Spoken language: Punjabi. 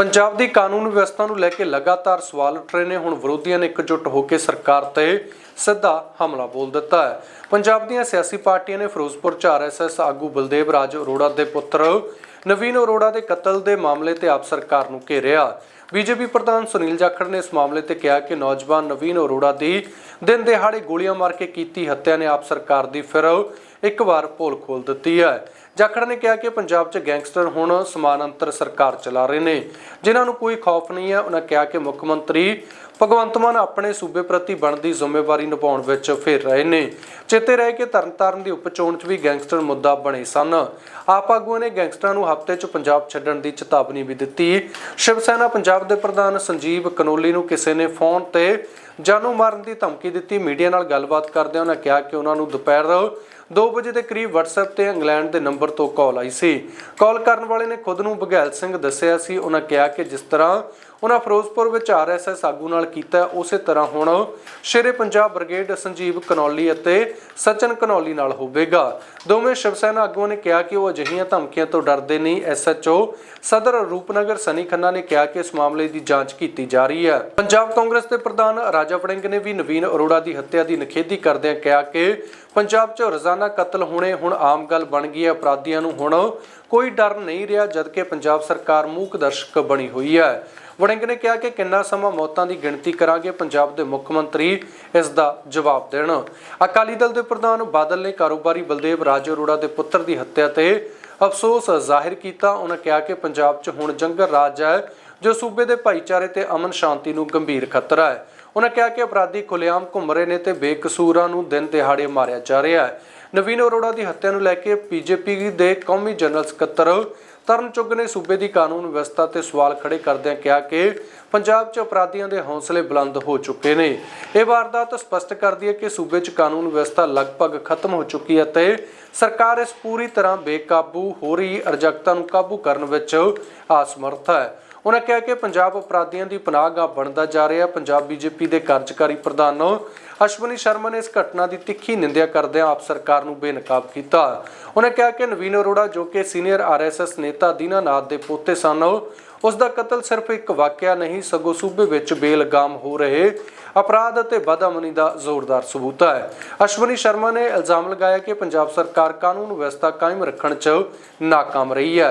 ਪੰਜਾਬ ਦੀ ਕਾਨੂੰਨ ਵਿਵਸਥਾ ਨੂੰ ਲੈ ਕੇ ਲਗਾਤਾਰ ਸਵਾਲ ਉੱਠ ਰਹੇ ਨੇ। ਹੁਣ ਵਿਰੋਧੀਆਂ ਨੇ ਇਕਜੁੱਟ ਹੋ ਕੇ ਸਰਕਾਰ ਤੇ ਸਿੱਧਾ ਹਮਲਾ ਬੋਲ ਦਿੱਤਾ ਹੈ। ਪੰਜਾਬ ਦੀਆਂ ਸਿਆਸੀ ਪਾਰਟੀਆਂ ਨੇ ਫਿਰੋਜ਼ਪੁਰ ਚ ਆਰਐਸਐਸ ਆਗੂ ਬਲਦੇਵ ਰਾਜ ਅਰੋੜਾ ਦੇ ਪੁੱਤਰ ਨਵੀਨ ਅਰੋੜਾ ਦੇ ਕਤਲ ਦੇ ਮਾਮਲੇ ਤੇ ਆਪ ਸਰਕਾਰ ਨੂੰ ਘੇਰਿਆ। ਬੀਜੇਪੀ ਪ੍ਰਧਾਨ ਸੁਨੀਲ ਜਾਖੜ ਨੇ ਇਸ ਮਾਮਲੇ ਤੇ ਕਿਹਾ ਕਿ ਨੌਜਵਾਨ ਨਵੀਨ ਅਰੋੜਾ ਦੀ ਦਿਨ ਦਿਹਾੜੇ ਗੋਲੀਆਂ ਮਾਰ ਕੇ ਕੀਤੀ ਹੱਤਿਆ ਨੇ ਆਪ ਸਰਕਾਰ ਦੀ ਫਿਰ ਇੱਕ ਵਾਰ ਪੋਲ ਖੋਲ ਦਿੱਤੀ ਹੈ। ਜਾਖੜ ਨੇ ਕਿਹਾ ਕਿ ਪੰਜਾਬ 'ਚ ਗੈਂਗਸਟਰ ਹੁਣ ਸਮਾਨਾਂਤਰ ਸਰਕਾਰ ਚਲਾ ਰਹੇ ਨੇ। ਜਿਨ੍ਹਾਂ ਨੂੰ ਕੋਈ ਖੌਫ ਨਹੀਂ ਹੈ ਉਹਨਾਂ ਕਿਹਾ ਕਿ ਮੁੱਖ ਮੰਤਰੀ ਭਗਵੰਤ ਮਾਨ ਆਪਣੇ ਸੂਬੇ ਪ੍ਰਤੀ ਬਣਦੀ ਜ਼ਿੰਮੇਵਾਰੀ ਨਿਭਾਉਣ ਵਿੱਚ ਫਿਰ ਰਹੇ ਨੇ। ਚੇਤੇ ਰਹੇ ਕਿ ਤਰਨਤਾਰਨ ਦੀ ਉਪਚੋਣ 'ਚ ਵੀ ਗੈਂਗਸਟਰ ਮੁੱਦਾ ਬਣੇ ਸਨ। ਆਪ ਆਗੂਆਂ ਨੇ ਗੈਂਗਸਟਰਾਂ ਨੂੰ ਹਫ਼ਤੇ 'ਚ ਪੰਜਾਬ ਛੱਡਣ ਦੀ ਚੇਤਾਵਨੀ ਵੀ ਦਿੱਤੀ। ਸ਼ਿਵ ਸੈਨਾ ਪੰਜਾਬ ਦੇ ਪ੍ਰਧਾਨ ਸੰਜੀਵ ਕਨੋਲੀ ਨੂੰ ਕਿਸੇ ਨੇ ਫੋਨ ਤੇ ਜਾਨੂ ਮਾਰਨ ਦੀ ਧਮਕੀ ਦਿੱਤੀ। ਮੀਡੀਆ ਨਾਲ ਗੱਲਬਾਤ ਕਰਦਿਆਂ ਉਹਨਾਂ ਕਿਹਾ ਕਿ ਉਹਨਾਂ ਨੂੰ ਦੁਪਹਿਰ 2 ਵਜੇ ਦੇ ਕਰੀਬ WhatsApp ਤੇ ਇੰਗਲੈਂਡ ਦੇ ਨੰਬਰ ਤੋਂ ਕਾਲ ਆਈ ਸੀ। ਕਾਲ ਕਰਨ ਵਾਲੇ ਨੇ ਖੁਦ ਨੂੰ ਬਘੈਲ ਸਿੰਘ ਦੱਸਿਆ ਸੀ। ਉਹਨਾਂ ਕਿਹਾ ਕਿ ਜਿਸ ਤਰ੍ਹਾਂ ਉਹਨਾਂ ਫਿਰੋਜ਼ਪੁਰ ਵਿੱਚ ਆਰਐਸਐਸ ਆਗੂ ਨਾਲ ਕੀਤਾ, ਉਸੇ ਤਰ੍ਹਾਂ ਹੁਣ ਸ਼ੇਰੇ ਪੰਜਾਬ ਬ੍ਰਿਗੇਡ ਸੰਜੀਵ ਕਨੌਲੀ ਅਤੇ ਸਚਨ ਕਨੌਲੀ ਨਾਲ ਹੋਵੇਗਾ। ਦੋਵੇਂ ਸ਼ਿਵ ਸੈਨਾ ਆਗੂਆਂ ਨੇ ਕਿਹਾ ਕਿ ਉਹ ਅਜਿਹੀਆਂ ਧਮਕੀਆਂ ਤੋਂ ਡਰਦੇ ਨਹੀਂ। ਐਸਐਚਓ ਸਦਰ ਰੂਪਨਗਰ ਸਨੀ ਖੰਨਾ ਨੇ ਕਿਹਾ ਕਿ ਇਸ ਮਾਮਲੇ ਦੀ ਜਾਂਚ ਕੀਤੀ ਜਾ ਰਹੀ ਹੈ। ਪੰਜਾਬ ਕਾਂਗਰਸ ਦੇ ਪ੍ਰਧਾਨ ਰਾਜਾ ਵੜਿੰਗ ਨੇ ਵੀ ਨਵੀਨ ਅਰੋੜਾ ਦੀ ਹੱਤਿਆ ਦੀ ਨਿਖੇਧੀ ਕਰਦਿਆਂ ਕਿਹਾ ਕਿ ਪੰਜਾਬ 'ਚ ਰੋਜ਼ਾਨਾ ਕਤਲ ਹੋਣੇ ਹੁਣ ਆਮ ਗੱਲ ਬਣ ਗਈ ਹੈ। ਅਪਰਾਧੀਆਂ ਨੂੰ ਹੁਣ ਕੋਈ ਡਰ ਨਹੀਂ ਰਿਹਾ, ਜਦਕਿ ਪੰਜਾਬ ਸਰਕਾਰ ਮੂਕ ਦਰਸ਼ਕ ਬਣੀ ਹੋਈ ਹੈ। ਵੜਿੰਗ ਨੇ ਕਿਹਾ ਕਿ ਕਿੰਨਾ ਸਮਾਂ ਮੌਤਾਂ ਦੀ ਗਿਣਤੀ ਕਰਾਂਗੇ, ਪੰਜਾਬ ਦੇ ਮੁੱਖ ਮੰਤਰੀ ਇਸ ਦਾ ਜਵਾਬ ਦੇਣ। ਅਕਾਲੀ ਦਲ ਦੇ ਪ੍ਰਧਾਨ ਬਾਦਲ ਨੇ ਕਾਰੋਬਾਰੀ ਬਲਦੇਵ ਰਾਜ ਅਰੋੜਾ ਦੇ ਪੁੱਤਰ ਦੀ ਹੱਤਿਆ ਤੇ ਅਫਸੋਸ ਜ਼ਾਹਿਰ ਕੀਤਾ। ਉਹਨਾਂ ਕਿਹਾ ਕਿ ਪੰਜਾਬ 'ਚ ਹੁਣ ਜੰਗਲ ਰਾਜ ਹੈ, ਜੋ ਸੂਬੇ ਦੇ ਭਾਈਚਾਰੇ ਤੇ ਅਮਨ ਸ਼ਾਂਤੀ ਨੂੰ ਗੰਭੀਰ ਖਤਰਾ ਹੈ। ਉਹਨਾਂ ਕਿਹਾ ਕਿ ਅਪਰਾਧੀ ਖੁੱਲੇਆਮ ਘੁੰਮ ਰਹੇ ਨੇ ਤੇ ਬੇਕਸੂਰਾਂ ਨੂੰ ਦਿਨ ਦਿਹਾੜੇ ਮਾਰਿਆ ਜਾ ਰਿਹਾ ਹੈ। ਨਵੀਨ ਅਰੋੜਾ ਦੀ ਹੱਤਿਆ ਨੂੰ ਲੈ ਕੇ ਬੀਜੇਪੀ ਦੇ ਕੌਮੀ ਜਨਰਲ ਸਕੱਤਰ ਤਰਨ ਚੁੱਗ ਨੇ ਸੂਬੇ ਦੀ ਕਾਨੂੰਨ ਵਿਵਸਥਾ ਤੇ ਸਵਾਲ ਖੜੇ ਕਰਦਿਆਂ ਕਿਹਾ ਕਿ ਪੰਜਾਬ 'ਚ ਅਪਰਾਧੀਆਂ ਦੇ ਹੌਸਲੇ ਬੁਲੰਦ ਹੋ ਚੁੱਕੇ ਨੇ। ਇਹ ਵਾਰਦਾਤ ਸਪਸ਼ਟ ਕਰਦੀ ਹੈ ਕਿ ਸੂਬੇ 'ਚ ਕਾਨੂੰਨ ਵਿਵਸਥਾ ਲਗਭਗ ਖਤਮ ਹੋ ਚੁੱਕੀ ਹੈ ਤੇ ਸਰਕਾਰ ਇਸ ਪੂਰੀ ਤਰ੍ਹਾਂ ਬੇਕਾਬੂ ਹੋ ਰਹੀ ਅਰਜਕਤਾ ਨੂੰ ਕਾਬੂ ਕਰਨ ਵਿੱਚ ਅਸਮਰਥ ਹੈ। ਉਹਨਾਂ ਕਿਹਾ ਕਿ ਪੰਜਾਬ ਅਪਰਾਧੀਆਂ ਦੀ ਪਨਾਹਗਾਹ ਬਣਦਾ ਜਾ ਰਿਹਾ। ਹੈ ਪੰਜਾਬ ਬੀਜੇਪੀ ਦੇ ਕਾਰਜਕਾਰੀ ਪ੍ਰਧਾਨ ਅਸ਼ਵਨੀ ਸ਼ਰਮਾ ਨੇ ਇਸ ਘਟਨਾ ਦੀ ਤਿੱਖੀ ਨਿੰਦਿਆ ਕਰਦਿਆਂ ਆਪ ਸਰਕਾਰ ਨੂੰ ਬੇਨਕਾਬ ਕੀਤਾ। ਉਹਨਾਂ ਕਿਹਾ ਕਿ ਨਵੀਨ ਅਰੋੜਾ, ਜੋ ਕਿ ਸੀਨੀਅਰ ਆਰਐਸਐਸ ਨੇਤਾ ਦੀਨਾਨਾਥ ਦੇ ਪੋਤੇ ਸਨ, ਉਸ ਦਾ ਕਤਲ ਸਿਰਫ ਇੱਕ ਵਾਕਿਆ ਨਹੀਂ, ਸਗੋਂ ਸੂਬੇ ਵਿੱਚ ਬੇਲਗਾਮ ਹੋ ਰਹੇ ਅਪਰਾਧ ਅਤੇ ਬਦਅਮਨੀ ਦਾ ਜ਼ੋਰਦਾਰ ਸਬੂਤ ਹੈ। ਅਸ਼ਵਨੀ ਸ਼ਰਮਾ ਨੇ ਇਲਜ਼ਾਮ ਲਗਾਇਆ ਕਿ ਪੰਜਾਬ ਸਰਕਾਰ ਕਾਨੂੰਨ ਵਿਵਸਥਾ ਕਾਇਮ ਰੱਖਣ 'ਚ ਨਾਕਾਮ ਰਹੀ ਹੈ।